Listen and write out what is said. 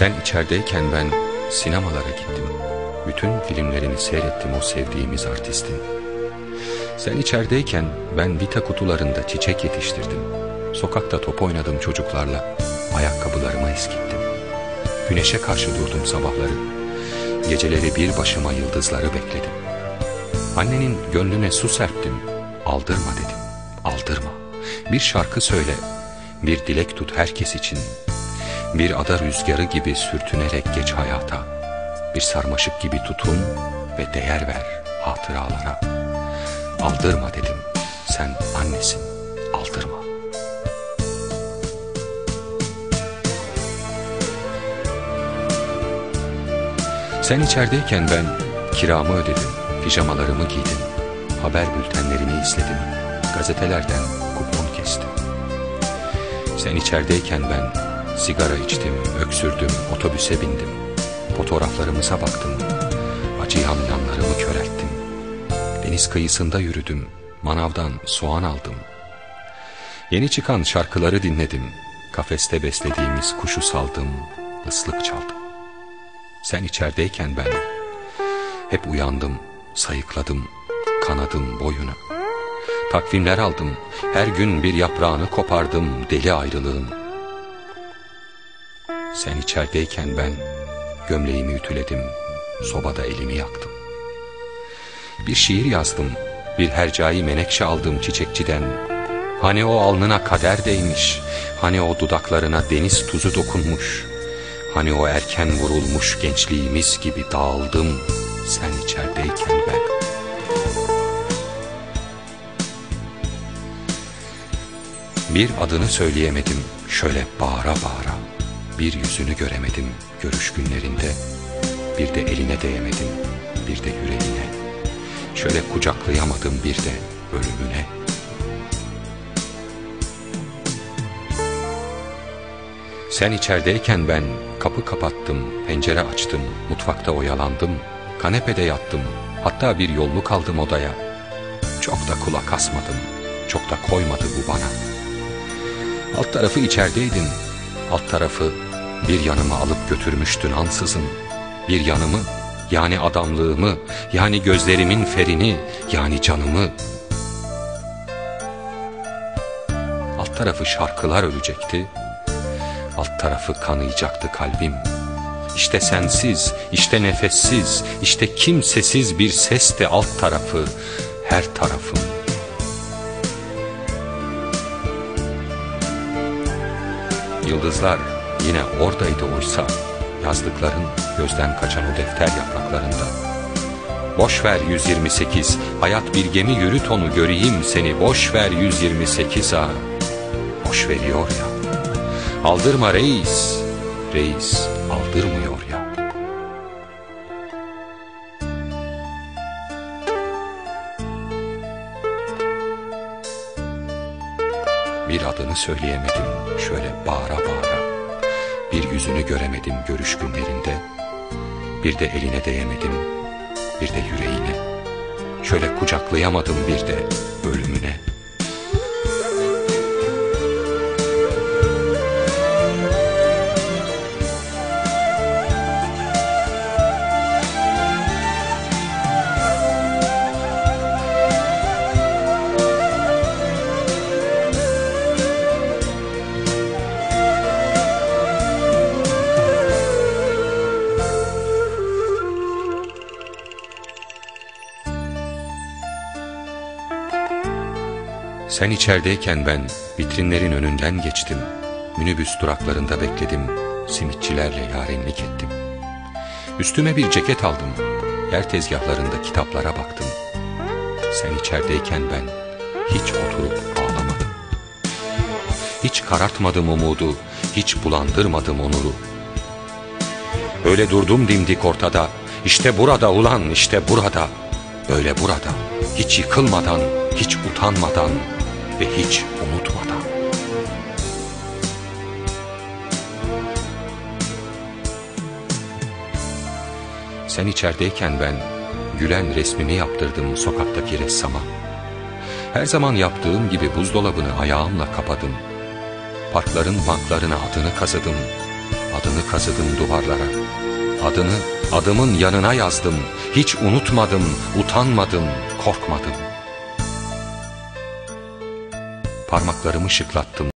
Sen içerideyken ben sinemalara gittim. Bütün filmlerini seyrettim o sevdiğimiz artistin. Sen içerideyken ben vita kutularında çiçek yetiştirdim. Sokakta top oynadım çocuklarla. Ayakkabılarımı eskittim. Güneşe karşı durdum sabahları. Geceleri bir başıma yıldızları bekledim. Annenin gönlüne su serptim. Aldırma dedim. Aldırma. Bir şarkı söyle. Bir dilek tut herkes için. Bir ada rüzgarı gibi sürtünerek geç hayata. Bir sarmaşık gibi tutun ve değer ver hatıralara. Aldırma dedim. Sen annesin. Aldırma. Sen içerideyken ben kiramı ödedim, pijamalarımı giydim, haber bültenlerini izledim, gazetelerden kupon kestim. Sen içerideyken ben sigara içtim, öksürdüm, otobüse bindim, fotoğraflarımıza baktım, acıyan yanlarımı körelttim. Deniz kıyısında yürüdüm, manavdan soğan aldım. Yeni çıkan şarkıları dinledim, kafeste beslediğimiz kuşu saldım, ıslık çaldım. Sen içerideyken ben hep uyandım, sayıkladım, kanadım boyuna. Takvimler aldım, her gün bir yaprağını kopardım deli ayrılığın. Sen içerideyken ben gömleğimi ütüledim, sobada elimi yaktım. Bir şiir yazdım, bir hercai menekşe aldım çiçekçiden. Hani o alnına kader değmiş, hani o dudaklarına deniz tuzu dokunmuş.'' Hani o erken vurulmuş gençliğimiz gibi dağıldım sen içerideyken ben. Bir adını söyleyemedim şöyle bağıra bağıra. Bir yüzünü göremedim görüş günlerinde. Bir de eline değemedim bir de yüreğine. Şöyle kucaklayamadım bir de ölümüne. Sen içerideyken ben kapı kapattım, pencere açtım, mutfakta oyalandım, kanepede yattım, hatta bir yolluk aldım odaya. Çok da kulak asmadım, çok da koymadı bu bana. Alt tarafı içerideydin, alt tarafı bir yanımı alıp götürmüştün ansızın. Bir yanımı, yani adamlığımı, yani gözlerimin ferini, yani canımı. Alt tarafı şarkılar ölecekti, alt tarafı kanayacaktı kalbim. İşte sensiz, işte nefessiz, işte kimsesiz bir ses de alt tarafı, her tarafım. Yıldızlar yine oradaydı oysa, yazdıkların gözden kaçan o defter yapraklarında. Boş ver 128, hayat bir gemi yürüt onu göreyim seni, boş ver 128 ha. Boş veriyor ya. Aldırma reis, reis aldırmıyor ya. Bir adını söyleyemedim şöyle bağıra bağıra. Bir yüzünü göremedim görüş günlerinde. Bir de eline değemedim, bir de yüreğine. Şöyle kucaklayamadım bir de ölümüne. Sen içerideyken ben vitrinlerin önünden geçtim. Minibüs duraklarında bekledim. Simitçilerle yarenlik ettim. Üstüme bir ceket aldım. Yer tezgahlarında kitaplara baktım. Sen içerideyken ben hiç oturup ağlamadım. Hiç karartmadım umudu, hiç bulandırmadım onuru. Öyle durdum dimdik ortada, işte burada ulan işte burada, böyle burada, hiç yıkılmadan, hiç utanmadan, ve hiç unutmadan. Sen içerideyken ben gülen resmimi yaptırdım sokaktaki ressama. Her zaman yaptığım gibi buzdolabını ayağımla kapadım. Parkların banklarına adını kazıdım. Adını kazıdım duvarlara. Adını adımın yanına yazdım. Hiç unutmadım, utanmadım, korkmadım. Parmaklarımı şıklattım.